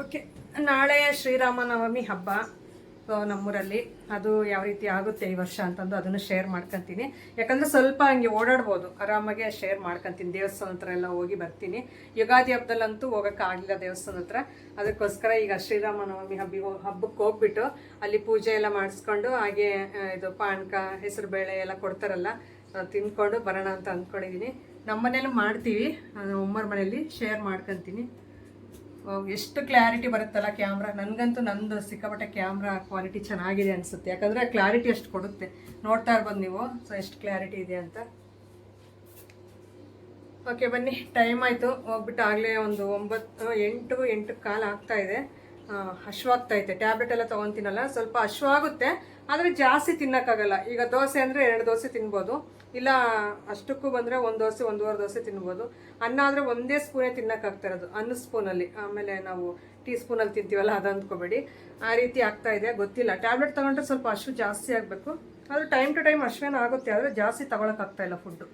ಓಕೆ, ನಾಳೆ ಶ್ರೀರಾಮನವಮಿ ಹಬ್ಬ. ಸೊ ನಮ್ಮೂರಲ್ಲಿ ಅದು ಯಾವ ರೀತಿ ಆಗುತ್ತೆ ಈ ವರ್ಷ ಅಂತಂದು ಅದನ್ನು ಶೇರ್ ಮಾಡ್ಕೊತೀನಿ. ಯಾಕಂದರೆ ಸ್ವಲ್ಪ ಹಂಗೆ ಓಡಾಡ್ಬೋದು, ಆರಾಮಾಗಿ ಶೇರ್ ಮಾಡ್ಕೊತೀನಿ. ದೇವಸ್ಥಾನ ಹತ್ರ ಎಲ್ಲ ಹೋಗಿ ಬರ್ತೀನಿ. ಯುಗಾದಿ ಹಬ್ಬದಲ್ಲಂತೂ ಹೋಗೋಕ್ಕಾಗಲಿಲ್ಲ ದೇವಸ್ಥಾನ ಹತ್ರ. ಅದಕ್ಕೋಸ್ಕರ ಈಗ ಶ್ರೀರಾಮನವಮಿ ಹಬ್ಬಿ ಹಬ್ಬಕ್ಕೆ ಹೋಗ್ಬಿಟ್ಟು ಅಲ್ಲಿ ಪೂಜೆ ಎಲ್ಲ ಮಾಡಿಸ್ಕೊಂಡು ಹಾಗೆ ಇದು ಪಾನಕ ಹೆಸರುಬೇಳೆ ಎಲ್ಲ ಕೊಡ್ತಾರಲ್ಲ ತಿನ್ಕೊಂಡು ಬರೋಣ ಅಂತ ಅಂದ್ಕೊಂಡಿದ್ದೀನಿ ನಮ್ಮ ಮನೇಲೂ ಮಾಡ್ತೀವಿ ಉಮ್ಮರ ಮನೆಯಲ್ಲಿ ಶೇರ್ ಮಾಡ್ಕೊತೀನಿ. ಎಷ್ಟು ಕ್ಲಾರಿಟಿ ಬರುತ್ತಲ್ಲ ಕ್ಯಾಮ್ರಾ ನನಗಂತೂ ನಂದು ಸಿಕ್ಕಾಪಟ್ಟೆ ಕ್ಯಾಮ್ರಾ ಕ್ವಾಲಿಟಿ ಚೆನ್ನಾಗಿದೆ ಅನಿಸುತ್ತೆ. ಯಾಕಂದರೆ ಕ್ಲಾರಿಟಿ ಅಷ್ಟು ಕೊಡುತ್ತೆ. ನೋಡ್ತಾ ಇರ್ಬೋದು ನೀವು. ಸೊ ಎಷ್ಟು ಕ್ಲಾರಿಟಿ ಇದೆ ಅಂತ. ಓಕೆ ಬನ್ನಿ. ಟೈಮ್ ಆಯಿತು. ಹೋಗ್ಬಿಟ್ಟು ಆಗಲೇ ಒಂದು ಒಂಬತ್ತು ಎಂಟು ಎಂಟು ಕಾಲು ಆಗ್ತಾಯಿದೆ ಇದೆ. ಆ, ಹಶ್ವಾಗ್ತಾ ಐತೆ ಟ್ಯಾಬ್ಲೆಟ್ ಎಲ್ಲ ತೊಗೊತೀನಲ್ಲ? ಸ್ವಲ್ಪ ಹಶ್ವಾಗುತ್ತೆ. ಆದರೆ ಜಾಸ್ತಿ ತಿನ್ನೋಕ್ಕಾಗಲ್ಲ. ಈಗ ದೋಸೆ ಅಂದರೆ ಎರಡು ದೋಸೆ ತಿನ್ಬೋದು. ಇಲ್ಲ ಅಷ್ಟಕ್ಕೂ ಬಂದರೆ ಒಂದು ದೋಸೆ, ಒಂದೂವರೆ ದೋಸೆ ತಿನ್ಬೋದು. ಅನ್ನ ಆದರೆ ಒಂದೇ ಸ್ಪೂನೇ ತಿನ್ನೋಕ್ಕಾಗ್ತಾ ಇರೋದು. ಅನ್ನ ಸ್ಪೂನಲ್ಲಿ ಆಮೇಲೆ ನಾವು ಟೀ ಸ್ಪೂನಲ್ಲಿ ತಿಂತೀವಲ್ಲ, ಅದು ಅಂದ್ಕೋಬೇಡಿ. ಆ ರೀತಿ ಆಗ್ತಾ ಇದೆ. ಗೊತ್ತಿಲ್ಲ. ಟ್ಯಾಬ್ಲೆಟ್ ತೊಗೊಂಡ್ರೆ ಸ್ವಲ್ಪ ಅಷ್ಟು ಜಾಸ್ತಿ ಆಗಬೇಕು. ಆದರೆ ಟೈಮ್ ಟು ಟೈಮ್ ಅಶ್ವೇನ ಆಗುತ್ತೆ. ಆದರೆ ಜಾಸ್ತಿ ತೊಗೊಳಕ್ಕಾಗ್ತಾ ಇಲ್ಲ ಫುಡ್ಡು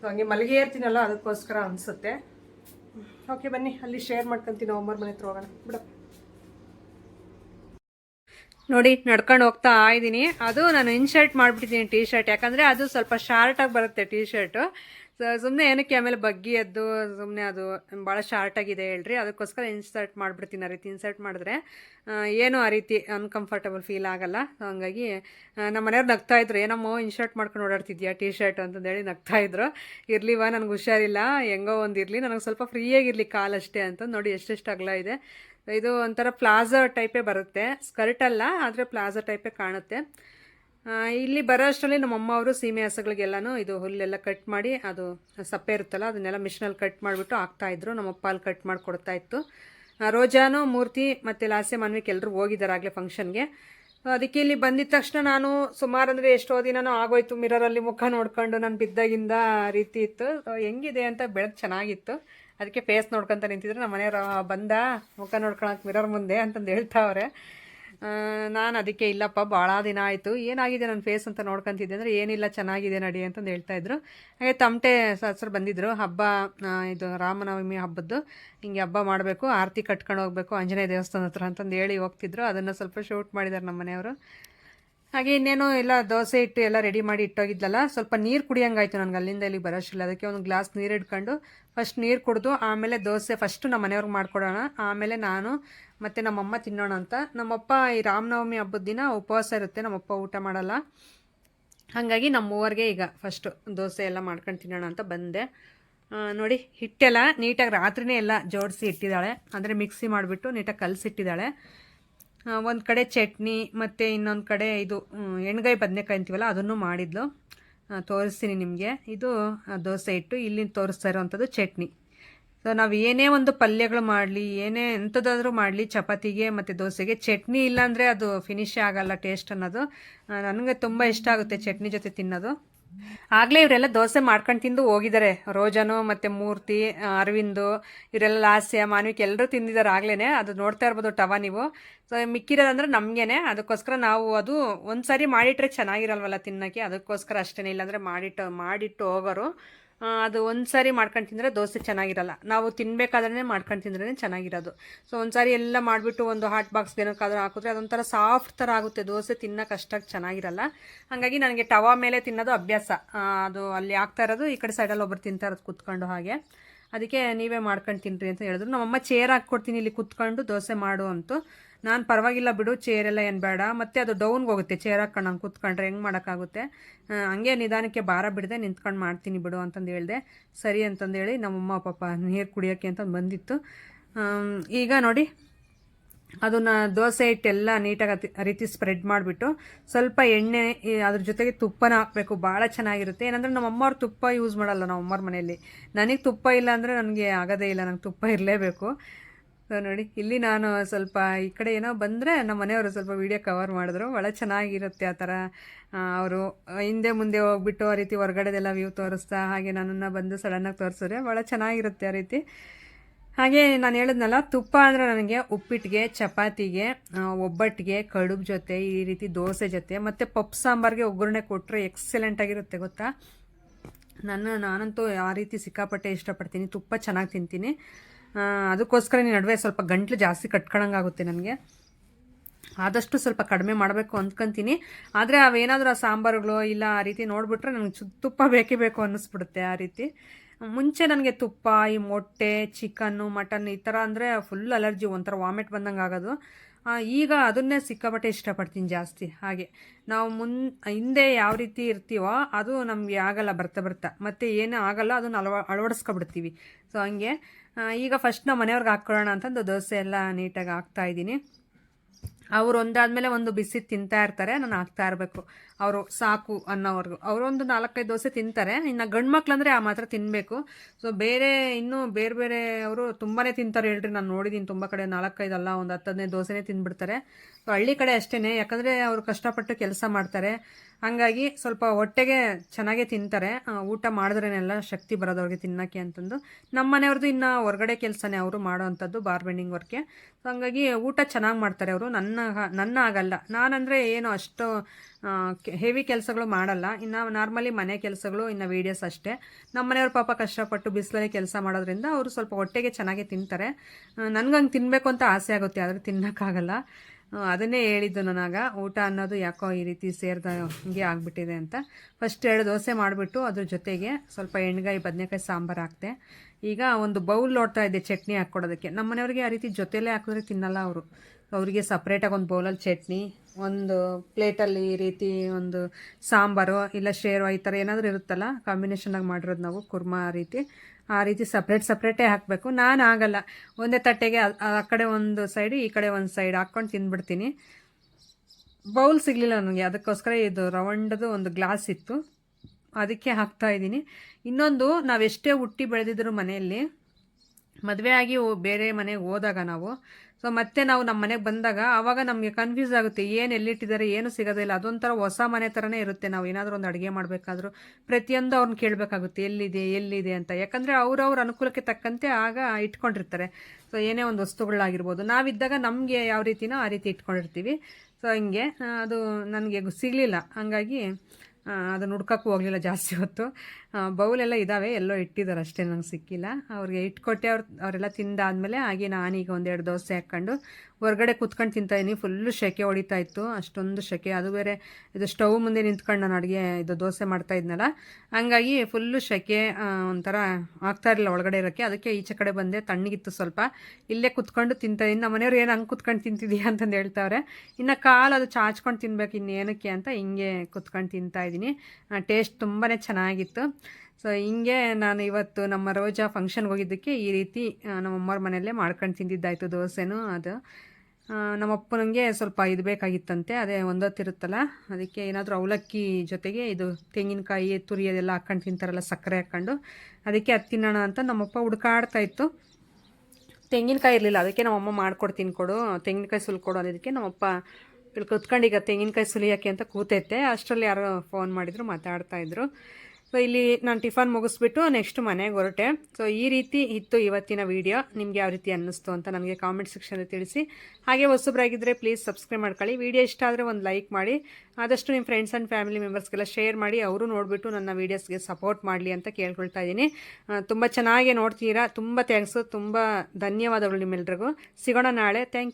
ಸೊ ಹಂಗೆ ಮಲಗೇ ಇರ್ತೀನಲ್ಲ, ಅದಕ್ಕೋಸ್ಕರ ಅನಿಸುತ್ತೆ. ಓಕೆ ಬನ್ನಿ. ಅಲ್ಲಿ ಶೇರ್ ಮಾಡ್ಕೊಂತೀನಿ. ಒಂಬರ್ ಮನೆ ಹತ್ರ ಹೋಗೋಣ. ಬಿಡ. ನೋಡಿ, ನಡ್ಕೊಂಡು ಹೋಗ್ತಾ ಇದ್ದೀನಿ ಅದು ನಾನು ಇನ್ಶರ್ಟ್ ಮಾಡಿಬಿಟ್ಟಿದ್ದೀನಿ ಟೀ ಶರ್ಟ್ ಯಾಕಂದರೆ ಅದು ಸ್ವಲ್ಪ ಶಾರ್ಟಾಗಿ ಬರುತ್ತೆ ಟೀ ಶರ್ಟು ಸುಮ್ಮನೆ ಏನಕ್ಕೆ ಆಮೇಲೆ ಬಗ್ಗಿ ಅದು ಸುಮ್ಮನೆ ಅದು ಭಾಳ ಶಾರ್ಟಾಗಿದೆ ಹೇಳ್ರಿ. ಅದಕ್ಕೋಸ್ಕರ ಇನ್ಸರ್ಟ್ ಮಾಡಿಬಿಡ್ತೀನಿ ಆ ರೀತಿ. ಇನ್ಸರ್ಟ್ ಮಾಡಿದ್ರೆ ಏನೂ ಆ ರೀತಿ ಅನ್ಕಂಫರ್ಟಬಲ್ ಫೀಲ್ ಆಗಲ್ಲ. ಹಂಗಾಗಿ ನಮ್ಮ ಮನೆಯವ್ರು ನಗ್ತಾ ಏನಮ್ಮ ಇನ್ಶರ್ಟ್ ಮಾಡ್ಕೊಂಡು ಓಡಾಡ್ತಿದ್ಯಾ ಟೀ ಶರ್ಟ್ ಅಂತಂದೇಳಿ ನಗ್ತಾ ಇದ್ರು. ಇರ್ಲಿವಾ? ನನಗೆ ಹುಷಾರಿಲ್ಲ. ಹೆಂಗೋ ಒಂದು ಇರಲಿ. ನನಗೆ ಸ್ವಲ್ಪ ಫ್ರೀಯಾಗಿರಲಿ ಅಷ್ಟೇ ಅಂತ. ನೋಡಿ, ಎಷ್ಟೆಷ್ಟು ಅಗಲ ಇದೆ. ಇದು ಒಂಥರ ಪ್ಲಾಜಾ ಟೈಪೇ ಬರುತ್ತೆ. ಸ್ಕರ್ಟ್ ಅಲ್ಲ, ಆದರೆ ಪ್ಲಾಜಾ ಟೈಪೇ ಕಾಣುತ್ತೆ. ಇಲ್ಲಿ ಬರೋ ಅಷ್ಟರಲ್ಲಿ ನಮ್ಮ ಅಮ್ಮ ಅವರು ಸೀಮೆ ಹಸುಗಳಿಗೆಲ್ಲನೂ ಇದು ಹುಲ್ಲೆಲ್ಲ ಕಟ್ ಮಾಡಿ ಅದು ಸಪ್ಪೆ ಇರುತ್ತಲ್ಲ, ಅದನ್ನೆಲ್ಲ ಮಿಷಿನಲ್ಲಿ ಕಟ್ ಮಾಡಿಬಿಟ್ಟು ಹಾಕ್ತಾಯಿದ್ರು ನಮ್ಮಪ್ಪ ಅಲ್ಲಿ ಕಟ್ ಮಾಡಿ ಕೊಡ್ತಾ ಇತ್ತು ರೋಜಾನು, ಮೂರ್ತಿ ಮತ್ತು ಲಾಸ್ಯ ಮನ್ವಿಕ್ ಎಲ್ಲರೂ ಹೋಗಿದ್ದಾರೆ ಆಗಲೇ ಫಂಕ್ಷನ್ಗೆ. ಅದಕ್ಕೆ ಇಲ್ಲಿ ಬಂದಿದ ತಕ್ಷಣ ನಾನು ಸುಮಾರು ಅಂದರೆ ಎಷ್ಟೋ ದಿನನೂ ಆಗೋಯ್ತು ಮಿರರಲ್ಲಿ ಮುಖ ನೋಡ್ಕೊಂಡು, ನಾನು ಬಿದ್ದಾಗಿಂದ ರೀತಿ ಇತ್ತು. ಹೆಂಗಿದೆ ಅಂತ ಬೆಳಕು ಚೆನ್ನಾಗಿತ್ತು. ಅದಕ್ಕೆ ಫೇಸ್ ನೋಡ್ಕೊಂತ ನಿಂತಿದ್ರು. ನಮ್ಮ ಮನೆಯವ್ರು ಬಂದ? ಮುಖ ನೋಡ್ಕೊಳಕ್ಕೆ ಮಿರರ್ ಮುಂದೆ ಅಂತಂದು ಹೇಳ್ತಾವ್ರೆ ನಾನು ಅದಕ್ಕೆ, ಇಲ್ಲಪ್ಪ ಭಾಳ ದಿನ ಆಯಿತು. ಏನಾಗಿದೆ ನನ್ನ ಫೇಸ್ ಅಂತ ನೋಡ್ಕೊತಿದ್ದೆ ಅಂದರೆ ಏನಿಲ್ಲ, ಚೆನ್ನಾಗಿದೆ ನಡಿ ಅಂತಂದು ಹೇಳ್ತಾ ಇದ್ರು. ಹಾಗೆ ತಮಟೆ ಸಸ್ರು ಬಂದಿದ್ದರು ಹಬ್ಬ ಇದು ರಾಮನವಮಿ ಹಬ್ಬದ್ದು. ಹಿಂಗೆ ಹಬ್ಬ ಮಾಡಬೇಕು, ಆರತಿ ಕಟ್ಕೊಂಡು ಹೋಗಬೇಕು ಆಂಜನೇಯ ದೇವಸ್ಥಾನ ಹತ್ರ ಅಂತಂದು ಹೇಳಿ ಹೋಗ್ತಿದ್ರು. ಅದನ್ನು ಸ್ವಲ್ಪ ಶೂಟ್ ಮಾಡಿದ್ದಾರೆ ನಮ್ಮ ಮನೆಯವರು. ಹಾಗೆ ಇನ್ನೇನು ಎಲ್ಲ ದೋಸೆ ಇಟ್ಟು ಎಲ್ಲ ರೆಡಿ ಮಾಡಿ ಇಟ್ಟೋಗಿದ್ಲಲ್ಲ, ಸ್ವಲ್ಪ ನೀರು ಕುಡಿಯಂಗಾಯ್ತು ನನಗೆ ಅಲ್ಲಿಂದ ಇಲ್ಲಿ ಬರೋಷ್ಟಿಲ್ಲ. ಅದಕ್ಕೆ ಒಂದು ಗ್ಲಾಸ್ ನೀರು ಇಟ್ಕೊಂಡು ಫಸ್ಟ್ ನೀರು ಕುಡಿದು, ಆಮೇಲೆ ದೋಸೆ ಫಸ್ಟು ನಮ್ಮ ಮನೆಯವ್ರಿಗೆ ಮಾಡ್ಕೊಡೋಣ, ಆಮೇಲೆ ನಾನು ಮತ್ತು ನಮ್ಮಮ್ಮ ತಿನ್ನೋಣ ಅಂತ. ನಮ್ಮಪ್ಪ ಈ ರಾಮನವಮಿ ಹಬ್ಬದ ದಿನ ಉಪವಾಸ ಇರುತ್ತೆ, ನಮ್ಮಪ್ಪ ಊಟ ಮಾಡಲ್ಲ. ಹಾಗಾಗಿ ನಮ್ಮ ಮೂವರಿಗೆ ಈಗ ಫಸ್ಟು ದೋಸೆ ಎಲ್ಲ ಮಾಡ್ಕೊಂಡು ತಿನ್ನೋಣ ಅಂತ ಬಂದೆ. ನೋಡಿ, ಹಿಟ್ಟೆಲ್ಲ ನೀಟಾಗಿ ರಾತ್ರಿನೇ ಎಲ್ಲ ಜೋಡಿಸಿ ಇಟ್ಟಿದ್ದಾಳೆ. ಅಂದರೆ ಮಿಕ್ಸಿ ಮಾಡಿಬಿಟ್ಟು ನೀಟಾಗಿ ಕಲಸಿಟ್ಟಿದ್ದಾಳೆ. ಒಂದು ಕಡೆ ಚಟ್ನಿ, ಮತ್ತು ಇನ್ನೊಂದು ಕಡೆ ಇದು ಎಣ್ಗಾಯಿ ಬದನೆಕಾಯಿ ಅಂತೀವಲ್ಲ, ಅದನ್ನು ಮಾಡಿದ್ಲು. ತೋರಿಸ್ತೀನಿ ನಿಮಗೆ. ಇದು ದೋಸೆ ಇಟ್ಟು ಇಲ್ಲಿ ತೋರಿಸ್ತಾ ಇರೋವಂಥದ್ದು ಚಟ್ನಿ. ಸೊ ನಾವು ಏನೇ ಒಂದು ಪಲ್ಯಗಳು ಮಾಡಲಿ, ಏನೇ ಎಂಥದ್ದಾದರೂ ಮಾಡಲಿ, ಚಪಾತಿಗೆ ಮತ್ತು ದೋಸೆಗೆ, ಚಟ್ನಿ ಇಲ್ಲಾಂದರೆ ಅದು ಫಿನಿಶೇ ಆಗಲ್ಲ ಟೇಸ್ಟ್ ಅನ್ನೋದು. ನನಗೆ ತುಂಬ ಇಷ್ಟ ಆಗುತ್ತೆ ಚಟ್ನಿ ಜೊತೆ ತಿನ್ನೋದು. ಆಗಲೇ ಇವರೆಲ್ಲ ದೋಸೆ ಮಾಡ್ಕೊಂಡು ತಿಂದು ಹೋಗಿದ್ದಾರೆ. ರೋಜನು ಮತ್ತು ಮೂರ್ತಿ ಅರವಿಂದ್, ಇವರೆಲ್ಲ ಲಾಸ್ಯ, ಮಾನ್ವಿಕ್ ಎಲ್ಲರೂ ತಿಂದಿದ್ದಾರೆ ಆಗ್ಲೇ ಅದು ನೋಡ್ತಾ ಇರ್ಬೋದು ಟವ ನೀವು. ಸೊ ಮಿಕ್ಕಿರೋದಂದ್ರೆ ನಮಗೇನೆ. ಅದಕ್ಕೋಸ್ಕರ ನಾವು ಅದು ಒಂದು ಸಾರಿ ಮಾಡಿಟ್ರೆ ಚೆನ್ನಾಗಿರಲ್ವಲ್ಲ ತಿನ್ನೋಕ್ಕೆ? ಅದಕ್ಕೋಸ್ಕರ ಅಷ್ಟೇ ಇಲ್ಲಾಂದರೆ ಮಾಡಿಟ್ಟು ಮಾಡಿಟ್ಟು ಹೋಗೋರು. ಅದು ಒಂದು ಸಾರಿ ಮಾಡ್ಕೊಂಡು ತಿಂದರೆ ದೋಸೆ ಚೆನ್ನಾಗಿರಲ್ಲ. ನಾವು ತಿನ್ನಬೇಕಾದ್ರೆ ಮಾಡ್ಕೊಂಡು ತಿಂದ್ರೇ ಚೆನ್ನಾಗಿರೋದು. ಸೊ ಒಂದು ಸಾರಿ ಎಲ್ಲ ಮಾಡಿಬಿಟ್ಟು ಒಂದು ಹಾಟ್ ಬಾಕ್ಸ್ ಏನಕ್ಕಾದ್ರೂ ಹಾಕಿದ್ರೆ ಅದೊಂಥರ ಸಾಫ್ಟ್ ಥರ ಆಗುತ್ತೆ. ದೋಸೆ ತಿನ್ನೋಕೆ ಅಷ್ಟಾಗಿ ಚೆನ್ನಾಗಿರಲ್ಲ. ಹಾಗಾಗಿ ನನಗೆ ಟವಾ ಮೇಲೆ ತಿನ್ನೋದು ಅಭ್ಯಾಸ. ಅದು ಅಲ್ಲಿ ಆಗ್ತಾ ಇರೋದು, ಈ ಕಡೆ ಸೈಡಲ್ಲಿ ಒಬ್ಬರು ತಿಂತಾ ಇರೋದು ಕುತ್ಕೊಂಡು ಹಾಗೆ. ಅದಕ್ಕೆ ನೀವೇ ಮಾಡ್ಕೊಂಡು ತಿನ್ನಿರಿ ಅಂತ ಹೇಳಿದ್ರು. ನಮ್ಮಮ್ಮ ಚೇರ್ ಹಾಕ್ಕೊಡ್ತೀನಿ, ಇಲ್ಲಿ ಕುತ್ಕೊಂಡು ದೋಸೆ ಮಾಡು ಅಂತು. ನಾನು ಪರವಾಗಿಲ್ಲ ಬಿಡು ಚೇರೆಲ್ಲ ಏನು ಬೇಡ. ಮತ್ತು ಅದು ಡೌನ್ಗೆ ಹೋಗುತ್ತೆ ಚೇರ್ ಹಾಕೊಂಡು ನಂಗೆ ಕೂತ್ಕೊಂಡ್ರೆ ಹೆಂಗೆ ಮಾಡೋಕ್ಕಾಗುತ್ತೆ? ಹಂಗೆ ನಿಧಾನಕ್ಕೆ ಭಾರ ಬಿಡದೆ ನಿಂತ್ಕೊಂಡು ಮಾಡ್ತೀನಿ ಬಿಡು ಅಂತಂದು ಹೇಳಿದೆ. ಸರಿ ಅಂತಂದೇಳಿ ನಮ್ಮಮ್ಮ, ಪಾಪ ನೀರು ಕುಡಿಯೋಕ್ಕೆ ಅಂತ ಬಂದಿತ್ತು. ಈಗ ನೋಡಿ. ಅದನ್ನು ದೋಸೆ ಹಿಟ್ಟೆಲ್ಲ ನೀಟಾಗಿ ರೀತಿ ಸ್ಪ್ರೆಡ್ ಮಾಡಿಬಿಟ್ಟು ಸ್ವಲ್ಪ ಎಣ್ಣೆ ಅದ್ರ ಜೊತೆಗೆ ತುಪ್ಪನ ಹಾಕಬೇಕು. ಭಾಳ ಚೆನ್ನಾಗಿರುತ್ತೆ. ಏನಂದರೆ ನಮ್ಮ ಅಮ್ಮವ್ರು ತುಪ್ಪ ಯೂಸ್ ಮಾಡಲ್ಲ ನಮ್ಮ ಅಮ್ಮವ್ರ ಮನೆಯಲ್ಲಿ. ನನಗೆ ತುಪ್ಪ ಇಲ್ಲ ಅಂದರೆ ನನಗೆ ಆಗೋದೇ ಇಲ್ಲ. ನನಗೆ ತುಪ್ಪ ಇರಲೇಬೇಕು. ನೋಡಿ, ಇಲ್ಲಿ ನಾನು ಸ್ವಲ್ಪ ಈ ಕಡೆ ಏನೋ ಬಂದರೆ ನಮ್ಮ ಮನೆಯವರು ಸ್ವಲ್ಪ ವೀಡಿಯೋ ಕವರ್ ಮಾಡಿದ್ರು. ಭಾಳ ಚೆನ್ನಾಗಿರುತ್ತೆ ಆ ಥರ. ಅವರು ಹಿಂದೆ ಮುಂದೆ ಹೋಗ್ಬಿಟ್ಟು ಆ ರೀತಿ ಹೊರಗಡೆದೆಲ್ಲ ವ್ಯೂ ತೋರಿಸ್ತಾ, ಹಾಗೆ ನನ್ನನ್ನು ಬಂದು ಸಡನ್ನಾಗಿ ತೋರಿಸಿದ್ರೆ ಭಾಳ ಚೆನ್ನಾಗಿರುತ್ತೆ ಆ ರೀತಿ. ಹಾಗೆ ನಾನು ಹೇಳಿದ್ನಲ್ಲ, ತುಪ್ಪ ಅಂದರೆ ನನಗೆ ಉಪ್ಪಿಟ್ಟಿಗೆ ಚಪಾತಿಗೆ ಒಬ್ಬಟ್ಟಿಗೆ, ಕಡುಬು ಜೊತೆ, ಈ ರೀತಿ ದೋಸೆ ಜೊತೆ, ಮತ್ತು ಪಪ್ಪು ಸಾಂಬಾರಿಗೆ ಒಗ್ಗರಣೆ ಕೊಟ್ಟರೆ ಎಕ್ಸಲೆಂಟ್ ಆಗಿರುತ್ತೆ, ಗೊತ್ತಾ? ನನ್ನ ನಾನಂತೂ ಆ ರೀತಿ ಸಿಕ್ಕಾಪಟ್ಟೆ ಇಷ್ಟಪಡ್ತೀನಿ. ತುಪ್ಪ ಚೆನ್ನಾಗಿ ತಿಂತೀನಿ. ಅದಕ್ಕೋಸ್ಕರ ನೀನು ನಡುವೆ ಸ್ವಲ್ಪ ಗಂಟ್ಲು ಜಾಸ್ತಿ ಕಟ್ಕೊಳಂಗಾಗುತ್ತೆ ನನಗೆ. ಆದಷ್ಟು ಸ್ವಲ್ಪ ಕಡಿಮೆ ಮಾಡಬೇಕು ಅಂದ್ಕೊಂತೀನಿ. ಆದರೆ ಅವೇನಾದರೂ ಆ ಸಾಂಬಾರುಗಳು ಇಲ್ಲ ಆ ರೀತಿ ನೋಡಿಬಿಟ್ರೆ ನನಗೆ ತುಪ್ಪ ಬೇಕೇ ಬೇಕು ಅನ್ನಿಸ್ಬಿಡುತ್ತೆ ಆ ರೀತಿ. ಮುಂಚೆ ನನಗೆ ತುಪ್ಪ, ಈ ಮೊಟ್ಟೆ, ಚಿಕನ್ನು, ಮಟನ್ ಈ ಥರ ಅಂದರೆ ಫುಲ್ ಅಲರ್ಜಿ ಒಂಥರ ವಾಮಿಟ್ ಬಂದಂಗೆ ಆಗೋದು ಈಗ ಅದನ್ನೇ ಸಿಕ್ಕಾಪಟ್ಟೆ ಇಷ್ಟಪಡ್ತೀನಿ ಜಾಸ್ತಿ. ಹಾಗೆ ನಾವು ಮುನ್, ಹಿಂದೆ ಯಾವ ರೀತಿ ಇರ್ತೀವೋ ಅದು ನಮಗೆ ಆಗಲ್ಲ, ಬರ್ತಾ ಬರ್ತಾ. ಮತ್ತು ಏನೂ ಆಗಲ್ಲ, ಅದನ್ನು ಅಳವ, ಅಳವಡಿಸ್ಕೊಬಿಡ್ತೀವಿ. ಸೊ ಹಂಗೆ ಈಗ ಫಸ್ಟ್ ನಾವು ಮನೆಯವ್ರಿಗೆ ಹಾಕ್ಕೊಳ್ಳೋಣ ಅಂತಂದು ದೋಸೆ ಎಲ್ಲ ನೀಟಾಗಿ ಹಾಕ್ತಾ ಅವರು ಅವ್ರು ಒಂದಾದ್ಮೇಲೆ ಒಂದು ಬಿಸಿ ತಿಂತಾ ಇರ್ತಾರೆ, ನಾನು ಹಾಕ್ತಾ ಇರಬೇಕು. ಅವರು ಸಾಕು ಅನ್ನೋವರೆಗೂ. ಅವರು ಒಂದು ನಾಲ್ಕೈದು ದೋಸೆ ತಿಂತಾರೆ. ಇನ್ನು ಗಂಡು ಮಕ್ಳಂದ್ರೆ ಆ ಮಾತ್ರ ತಿನ್ನಬೇಕು ಸೊ ಬೇರೆ ಇನ್ನೂ ಬೇರೆ ಬೇರೆ ಅವರು ತುಂಬಾ ತಿಂತಾರೆ ಹೇಳ್ರಿ. ನಾನು ನೋಡಿದ್ದೀನಿ ತುಂಬ ಕಡೆ ನಾಲ್ಕೈದು ಅಲ್ಲ ಒಂದು ಹತ್ತು ಹದಿನೈದು ದೋಸೆನೇ ತಿಂದ್ಬಿಡ್ತಾರೆ ಸೊ ಹಳ್ಳಿ ಕಡೆ ಅಷ್ಟೇ ಯಾಕಂದರೆ ಅವರು ಕಷ್ಟಪಟ್ಟು ಕೆಲಸ ಮಾಡ್ತಾರೆ. ಹಂಗಾಗಿ ಸ್ವಲ್ಪ ಹೊಟ್ಟೆಗೆ ಚೆನ್ನಾಗೇ ತಿಂತಾರೆ. ಊಟ ಮಾಡಿದ್ರೇನೆಲ್ಲ ಶಕ್ತಿ ಬರೋದು ಅವ್ರಿಗೆ ತಿನ್ನೋಕ್ಕೆ ಅಂತಂದು. ನಮ್ಮ ಮನೆಯವ್ರದ್ದು ಇನ್ನು ಹೊರಗಡೆ ಕೆಲಸನೇ ಅವರು ಮಾಡೋವಂಥದ್ದು ಬಾರ್ ಬೆಂಡಿಂಗ್ ವರ್ಕೆ. ಸೊ ಹಂಗಾಗಿ ಊಟ ಚೆನ್ನಾಗಿ ಮಾಡ್ತಾರೆ ಅವರು. ನನ್ನ ನನ್ನ ಆಗಲ್ಲ ನಾನಂದರೆ ಏನು ಅಷ್ಟು ಹೆವಿ ಕೆಲಸಗಳು ಮಾಡಲ್ಲ. ಇನ್ನು ನಾರ್ಮಲಿ ಮನೆ ಕೆಲಸಗಳು, ಇನ್ನು ವೀಡಿಯೋಸ್ ಅಷ್ಟೇ. ನಮ್ಮ ಮನೆಯವ್ರ ಪಾಪ ಕಷ್ಟಪಟ್ಟು ಬಿಸಿಲಲ್ಲಿ ಕೆಲಸ ಮಾಡೋದ್ರಿಂದ ಅವರು ಸ್ವಲ್ಪ ಹೊಟ್ಟೆಗೆ ಚೆನ್ನಾಗಿ ತಿಂತಾರೆ. ನನಗೆ ಹಂಗೆ ತಿನ್ನಬೇಕು ಅಂತ ಆಸೆ ಆಗುತ್ತೆ, ಆದರೆ ತಿನ್ನೋಕ್ಕಾಗಲ್ಲ. ಅದನ್ನೇ ಹೇಳಿದ್ದು ನನಗ ಊಟ ಅನ್ನೋದು ಯಾಕೋ ಈ ರೀತಿ ಸೇರಿದ ಹಿಂಗೆ ಆಗಿಬಿಟ್ಟಿದೆ ಅಂತ. ಫಸ್ಟ್ ಎರಡು ದೋಸೆ ಮಾಡಿಬಿಟ್ಟು ಅದ್ರ ಜೊತೆಗೆ ಸ್ವಲ್ಪ ಎಣ್ಗಾಯಿ, ಬದನೆಕಾಯಿ, ಸಾಂಬಾರು ಹಾಕ್ತೆ ಈಗ ಒಂದು ಬೌಲ್ ನೋಡ್ತಾ ಇದ್ದೆ ಚಟ್ನಿ ಹಾಕ್ಕೊಡೋದಕ್ಕೆ. ನಮ್ಮ ಮನೆಯವ್ರಿಗೆ ಆ ರೀತಿ ಜೊತೆಲೇ ಹಾಕಿದ್ರೆ ತಿನ್ನಲ್ಲ ಅವರು. ಅವರಿಗೆ ಸಪ್ರೇಟಾಗಿ ಒಂದು ಬೌಲಲ್ಲಿ ಚಟ್ನಿ ಒಂದು ಪ್ಲೇಟಲ್ಲಿ ಈ ರೀತಿ ಒಂದು ಸಾಂಬಾರು ಇಲ್ಲ ಶೇರ್ವ ಈ ಥರ ಏನಾದರೂ ಇರುತ್ತಲ್ಲ ಕಾಂಬಿನೇಷನಾಗಿ ಮಾಡಿರೋದು ನಾವು ಕುರ್ಮಾ ರೀತಿ. ಆ ರೀತಿ ಸಪ್ರೇಟ್ ಸಪ್ರೇಟೇ ಹಾಕಬೇಕು. ನಾನು ಆಗಲ್ಲ. ಒಂದೇ ತಟ್ಟೆಗೆ ಆ- ಆ ಕಡೆ ಒಂದು ಸೈಡ್ ಈ ಕಡೆ ಒಂದು ಸೈಡ್ ಹಾಕ್ಕೊಂಡು ತಿಂದ್ಬಿಡ್ತೀನಿ. ಬೌಲ್ ಸಿಗಲಿಲ್ಲ ನನಗೆ. ಅದಕ್ಕೋಸ್ಕರ ಇದು ರೌಂಡದು ಒಂದು ಗ್ಲಾಸ್ ಇತ್ತು. ಅದಕ್ಕೆ ಹಾಕ್ತಾ ಇದ್ದೀನಿ. ಇನ್ನೊಂದು ನಾವೆಷ್ಟೇ ಹುಟ್ಟಿ ಬೆಳೆದಿದ್ರು ಮನೆಯಲ್ಲಿ, ಮದುವೆ ಆಗಿ ಬೇರೆ ಮನೆಗೆ ಹೋದಾಗ ನಾವು ಸೊ ಮತ್ತೆ ನಾವು ನಮ್ಮ ಮನೆಗೆ ಬಂದಾಗ ಆವಾಗ ನಮಗೆ ಕನ್ಫ್ಯೂಸ್ ಆಗುತ್ತೆ, ಏನು ಎಲ್ಲಿಟ್ಟಿದ್ದಾರೆ, ಏನು ಸಿಗೋದಿಲ್ಲ ಅದೊಂಥರ ಹೊಸ ಮನೆ ಥರನೇ ಇರುತ್ತೆ. ನಾವು ಏನಾದರೂ ಒಂದು ಅಡುಗೆ ಮಾಡಬೇಕಾದ್ರೂ ಪ್ರತಿಯೊಂದು ಅವ್ರನ್ನ ಕೇಳಬೇಕಾಗುತ್ತೆ, ಎಲ್ಲಿದೆ ಎಲ್ಲಿದೆ ಅಂತ. ಯಾಕಂದರೆ ಅವ್ರವ್ರ ಅನುಕೂಲಕ್ಕೆ ತಕ್ಕಂತೆ ಆಗ ಇಟ್ಕೊಂಡಿರ್ತಾರೆ. ಸೊ ಏನೇ ಒಂದು ವಸ್ತುಗಳಾಗಿರ್ಬೋದು. ನಾವಿದ್ದಾಗ ನಮಗೆ ಯಾವ ರೀತಿನೋ ಆ ರೀತಿ ಇಟ್ಕೊಂಡಿರ್ತೀವಿ. ಸೊ ಹಿಂಗೆ, ಅದು ನನಗೆ ಸಿಗಲಿಲ್ಲ. ಹಂಗಾಗಿ ಅದನ್ನು ಹುಡ್ಕಕ್ಕೂ ಹೋಗಲಿಲ್ಲ ಜಾಸ್ತಿ ಹೊತ್ತು. ಬೌಲೆಲ್ಲ ಇದ್ದಾವೆ ಎಲ್ಲೋ ಇಟ್ಟಿದ್ದಾರೆ ಅಷ್ಟೇ ನಂಗೆ ಸಿಕ್ಕಿಲ್ಲ. ಅವ್ರಿಗೆ ಇಟ್ಕೊಟ್ಟೆ, ಅವ್ರು, ಅವರೆಲ್ಲ ತಿಂದಾದಮೇಲೆ ಹಾಗೆ ನಾನೀಗ ಒಂದೆರಡು ದೋಸೆ ಹಾಕ್ಕೊಂಡು ಹೊರಗಡೆ ಕುತ್ಕೊಂಡು ತಿಂತಾಯಿದ್ದೀನಿ ಫುಲ್ಲು ಸೆಕೆ ಹೊಡಿತಾ ಇತ್ತು, ಅಷ್ಟೊಂದು ಸೆಕೆ ಅದು ಬೇರೆ, ಇದು ಸ್ಟವ್ ಮುಂದೆ ನಿಂತ್ಕೊಂಡು ನಾನು ಅಡುಗೆ, ಇದು ದೋಸೆ ಮಾಡ್ತಾ ಇದ್ನಲ್ಲ, ಹಂಗಾಗಿ ಫುಲ್ಲು ಸೆಕೆ ಒಂಥರ ಆಗ್ತಾ ಇರಲಿಲ್ಲ ಒಳಗಡೆ ಇರೋಕ್ಕೆ. ಅದಕ್ಕೆ ಈಚೆ ಕಡೆ ಬಂದೆ, ತಣ್ಣಗಿತ್ತು ಸ್ವಲ್ಪ. ಇಲ್ಲೇ ಕುತ್ಕೊಂಡು ತಿಂತಾ ಇದ್ದೀನಿ. ನಮ್ಮ ಮನೆಯವ್ರು ಏನು ಹಂಗೆ ಕುತ್ಕೊಂಡು ತಿಂತಿದ್ದೀಯ ಅಂತಂದು ಹೇಳ್ತಾವ್ರೆ. ಇನ್ನು ಕಾಲು ಅದು ಚಾಚ್ಕೊಂಡು ತಿನ್ಬೇಕು ಇನ್ನೇನಕ್ಕೆ ಅಂತ ಹಿಂಗೆ ಕುತ್ಕೊಂಡು ತಿಂತಾ ಇದ್ದೀನಿ. ಟೇಸ್ಟ್ ತುಂಬಾ ಚೆನ್ನಾಗಿತ್ತು. ಸೊ ಹಿಂಗೆ ನಾನು ಇವತ್ತು ನಮ್ಮ ರೋಜಾ ಫಂಕ್ಷನ್ಗೆ ಹೋಗಿದ್ದಕ್ಕೆ ಈ ರೀತಿ ನಮ್ಮಮ್ಮರ ಮನೆಯಲ್ಲೇ ಮಾಡ್ಕೊಂಡು ತಿಂದಿದ್ದಾಯಿತು ದೋಸೆನೂ ಅದು. ನಮ್ಮ ಅಪ್ಪನಿಗೆ ಸ್ವಲ್ಪ ಇದು ಬೇಕಾಗಿತ್ತಂತೆ, ಅದೇ ಒಂದೊತ್ತಿರುತ್ತಲ್ಲ, ಅದಕ್ಕೆ ಏನಾದರೂ ಅವಲಕ್ಕಿ ಜೊತೆಗೆ ಇದು ತೆಂಗಿನಕಾಯಿ, ತುರಿ ಅದೆಲ್ಲ ಹಾಕ್ಕೊಂಡು ತಿಂತಾರಲ್ಲ, ಸಕ್ಕರೆ ಹಾಕ್ಕೊಂಡು, ಅದಕ್ಕೆ ಅದು ತಿನ್ನೋಣ ಅಂತ ನಮ್ಮಪ್ಪ ಹುಡ್ಕಾಡ್ತಾ ಇತ್ತು. ತೆಂಗಿನಕಾಯಿ ಇರಲಿಲ್ಲ, ಅದಕ್ಕೆ ನಮ್ಮಮ್ಮ ಮಾಡ್ಕೊಡ್ತೀನಿ ಕೊಡು, ತೆಂಗಿನಕಾಯಿ ಸುಲ್ಕೊಡು ಅನ್ನೋದಕ್ಕೆ ನಮ್ಮಪ್ಪ ಕುತ್ಕೊಂಡು ಈಗ ತೆಂಗಿನಕಾಯಿ ಸುಲಿಯೋಕ್ಕೆ ಅಂತ ಕೂತೈತೆ, ಅಷ್ಟರಲ್ಲಿ ಯಾರೋ ಫೋನ್ ಮಾಡಿದ್ರು, ಮಾತಾಡ್ತಾ ಇದ್ರು. ಸೊ ಇಲ್ಲಿ ನಾನು ಟಿಫನ್ ಮುಗಿಸ್ಬಿಟ್ಟು ನೆಕ್ಸ್ಟ್ ಮನೆಗೆ ಹೊರಟೆ. ಸೊ ಈ ರೀತಿ ಇತ್ತು ಇವತ್ತಿನ ವಿಡಿಯೋ ನಿಮ್ಗೆ ಯಾವ ರೀತಿ ಅನ್ನಿಸ್ತು ಅಂತ ನನಗೆ ಕಾಮೆಂಟ್ ಸೆಕ್ಷನಲ್ಲಿ ತಿಳಿಸಿ. ಹಾಗೆ ಹೊಸಬ್ರಾಗಿದ್ದರೆ ಪ್ಲೀಸ್ ಸಬ್ಸ್ಕ್ರೈಬ್ ಮಾಡ್ಕೊಳ್ಳಿ. ವಿಡಿಯೋ ಇಷ್ಟ ಆದರೆ ಒಂದು ಲೈಕ್ ಮಾಡಿ. ಆದಷ್ಟು ನಿಮ್ಮ ಫ್ರೆಂಡ್ಸ್ ಆ್ಯಂಡ್ ಫ್ಯಾಮಿಲಿ ಮೆಂಬರ್ಸ್ಗೆಲ್ಲ ಶೇರ್ ಮಾಡಿ. ಅವರು ನೋಡಿಬಿಟ್ಟು ನನ್ನ ವೀಡಿಯೋಸ್ಗೆ ಸಪೋರ್ಟ್ ಮಾಡಲಿ ಅಂತ ಕೇಳ್ಕೊಳ್ತಾ ಇದ್ದೀನಿ ತುಂಬ ಚೆನ್ನಾಗಿ ನೋಡ್ತೀರಾ. ತುಂಬ ಥ್ಯಾಂಕ್ಸು ತುಂಬ ಧನ್ಯವಾದಗಳು ನಿಮ್ಮೆಲ್ರಿಗೂ. ಸಿಗೋಣ ನಾಳೆ. ಥ್ಯಾಂಕ್